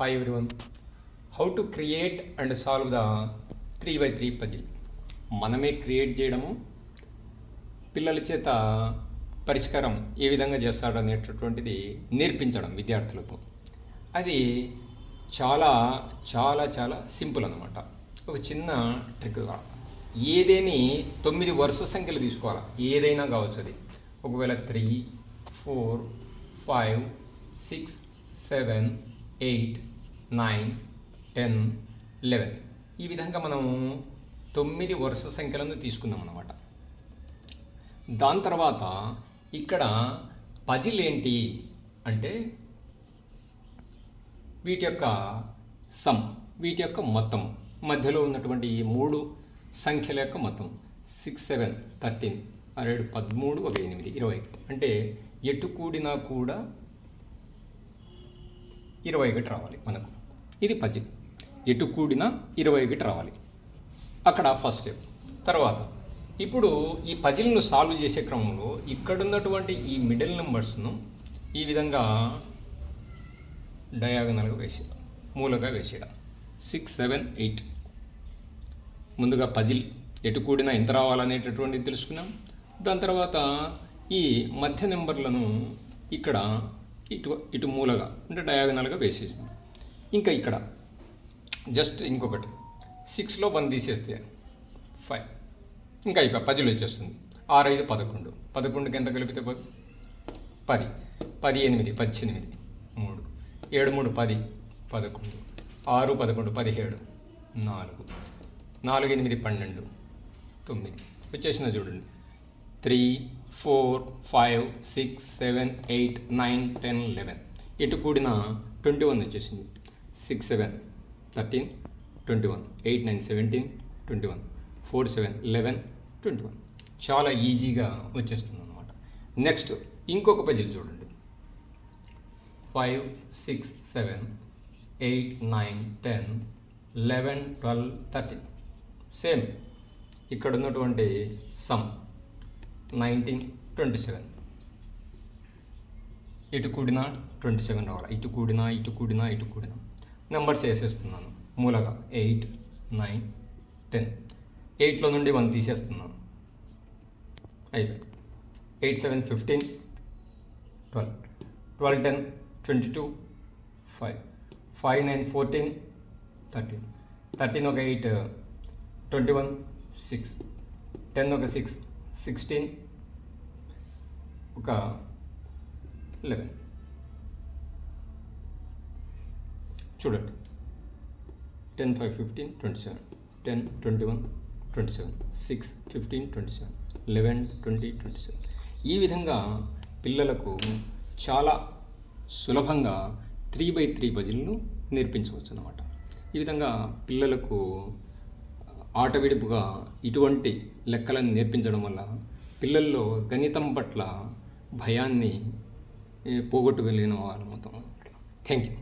Hi everyone how to create and solve the three by three puzzle మనమే create చేయడము పిల్లల చేత పరిష్కారం ఏ విధంగా చేస్తాడు అనేటటువంటిది నేర్పించడం విద్యార్థులకు. అది చాలా చాలా చాలా సింపుల్ అనమాట ఒక చిన్న ట్రిక్ ఏదేని తొమ్మిది వరుస సంఖ్యలు తీసుకోవాలి? ఏదైనా కావచ్చు అది. ఒకవేళ three four five six seven eight nine ten eleven. ఈ విధంగా మనము తొమ్మిది వరుస సంఖ్యలను తీసుకున్నాం అన్నమాట. దాని తర్వాత ఇక్కడ పజిల్ ఏంటి అంటే వీటి యొక్క సమ్ వీటి యొక్క మొత్తం. మధ్యలో ఉన్నటువంటి ఈ మూడు సంఖ్యల యొక్క మొత్తం. సిక్స్ సెవెన్ థర్టీన్ అరేడు పదమూడు ఒక ఎనిమిది ఇరవై అంటే ఎటు కూడినా కూడా ఇరవై ఒకటి రావాలి మనకు. ఇది పజిల్ ఎటు కూడిన ఇరవై ఒకటి రావాలి. అక్కడ ఫస్ట్ స్టెప్ తర్వాత ఇప్పుడు ఈ పజిల్ను సాల్వ్ చేసే క్రమంలో ఇక్కడున్నటువంటి ఈ మిడిల్ నెంబర్స్ను ఈ విధంగా డయాగనల్గా వేసేయడం మూలగా వేసేయడం. సిక్స్ సెవెన్ ఎయిట్ ముందుగా పజిల్ ఎటు కూడినా ఎంత రావాలనేటటువంటిది తెలుసుకున్నాం. దాని తర్వాత ఈ మధ్య నెంబర్లను ఇక్కడ ఇటు ఇటు మూలగా అంటే డయాగనల్గా వేసేసినాం. ఇంకా ఇక్కడ. జస్ట్ ఇంకొకటి. సిక్స్లో వన్ తీసేస్తే ఫైవ్ ఇంకా అయిపోయి పజిల్ వచ్చేస్తుంది. ఆరు ఐదు పదకొండు. పదకొండుకి ఎంత కలిపితే పది? పది. పది ఎనిమిది పద్దెనిమిది. మూడు. ఏడు మూడు పది. పదకొండు. ఆరు పదకొండు పదిహేడు. నాలుగు. నాలుగు ఎనిమిది పన్నెండు. తొమ్మిది. వచ్చేసిన చూడండి. Three four five six seven eight nine ten eleven ఎటు కూడిన ట్వంటీ వన్ వచ్చేసింది. Six seven thirteen twenty one eight nine seventeen twenty one four seven eleven twenty one చాలా ఈజీగా వచ్చేస్తుంది అనమాట నెక్స్ట్ ఇంకొక పజిల్ చూడండి. Five six seven eight nine ten eleven twelve thirteen same ఇక్కడ ఉన్నటువంటి సమ్ నైన్టీన్ ట్వంటీ సెవెన్ ఇటు కూడినా twenty seven రావాలి. ఇటు కూడినా ఇటు కూడినా ఇటు కూడినా. నెంబర్స్ వేసేస్తున్నాను మూలగా ఎయిట్ నైన్ టెన్ ఎయిట్లో నుండి వన్ తీసేస్తున్నాను. అయిపోయి eight seven fifteen twelve twelve ten twenty two five five nine fourteen thirteen thirteen ఒక eight twenty one six ten ఒక సిక్స్ సిక్స్టీన్ ఒక లెవెన్ చూడండి. Ten five fifteen twenty seven ten twenty one twenty seven six fifteen twenty seven eleven twenty twenty seven ఈ విధంగా పిల్లలకు చాలా సులభంగా three by three పజిల్ను నేర్పించవచ్చు అన్నమాట ఈ విధంగా పిల్లలకు ఆటవిడుపుగా ఇటువంటి లెక్కలను నేర్పించడం వల్ల పిల్లల్లో గణితం పట్ల భయాన్ని పోగొట్టుకోలేని వాళ్ళ మొత్తం థ్యాంక్ యూ